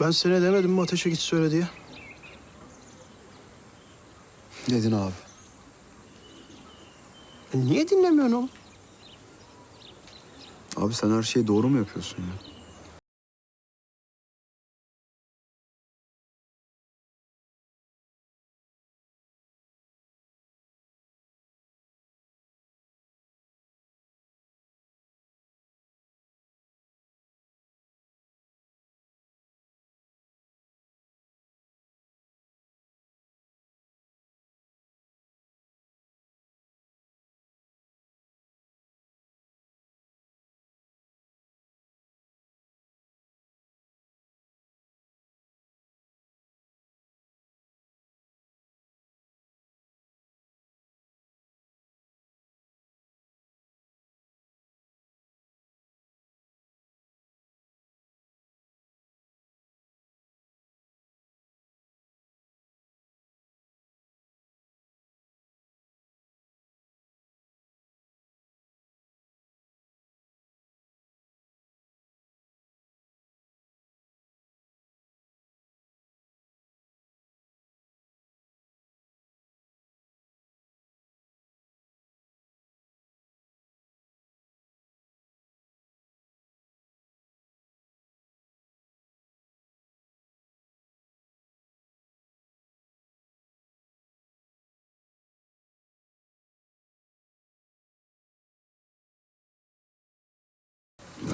Ben sana demedim mi ateşe git söyle diye? Dedin abi. E niye dinlemiyorsun oğlum? Abi sen her şeyi doğru mu yapıyorsun ya?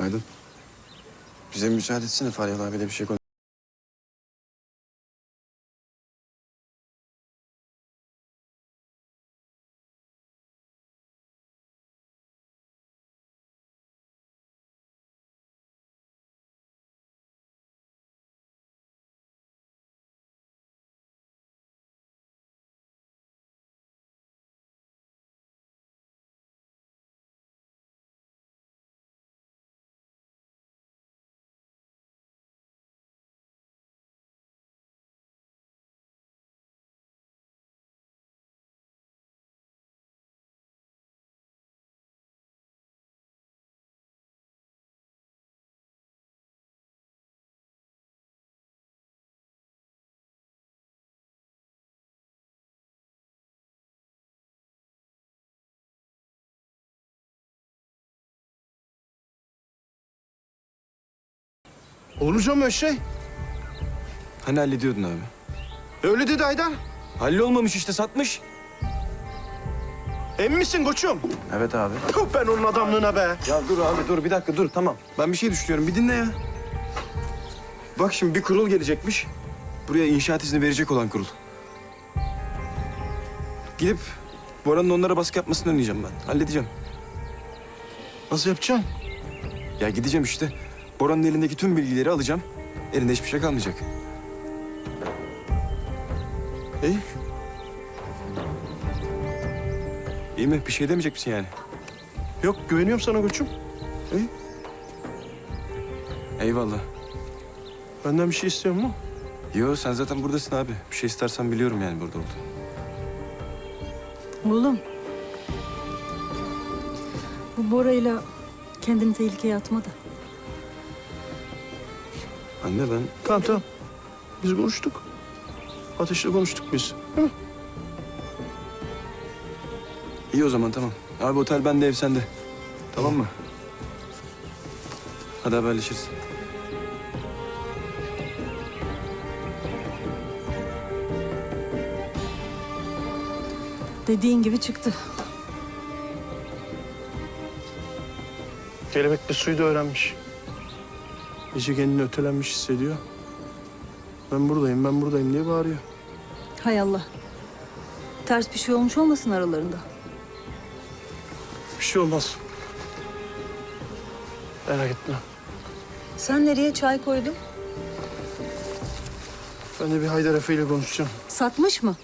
Günaydın. Bize müsaade etsene Feryal abiyle bir şey konuş. Olmayacak mı öyle şey? Hani hallediyordun abi? Öyle dedi Haydar. Hallolmamış işte satmış. Emin misin koçum? Evet abi. Tüh ben onun adamlığına be. Ya dur abi dur bir dakika dur tamam. Ben bir şey düşünüyorum bir dinle ya. Bak şimdi bir kurul gelecekmiş. Buraya inşaat izni verecek olan kurul. Gidip Bora'nın onlara baskı yapmasını önleyeceğim ben. Halledeceğim. Nasıl yapacaksın? Ya gideceğim işte. Bora'nın elindeki tüm bilgileri alacağım. Elinde hiçbir şey kalmayacak. İyi. İyi mi? Bir şey demeyecek misin yani? Yok güveniyorum sana koçum. İyi. Eyvallah. Benden bir şey istiyor mu? Yo sen zaten buradasın abi. Bir şey istersen biliyorum yani burada olduğunu. Oğlum. Bu Bora'yla kendini tehlikeye atma da. Anne ben Tamam tamam. Biz konuştuk. Ateşle konuştuk biz. Hı? İyi o zaman tamam. Abi otel bende ev sende. Tamam mı? Hadi haberleşiriz. Dediğin gibi çıktı. Kelebek bir suyu da öğrenmiş. Gece kendini ötelenmiş hissediyor. Ben buradayım, ben buradayım diye bağırıyor. Hay Allah. Ters bir şey olmuş olmasın aralarında. Bir şey olmaz. Merak etme. Sen nereye çay koydun? Ben de bir Haydar Efe ile konuşacağım. Satmış mı?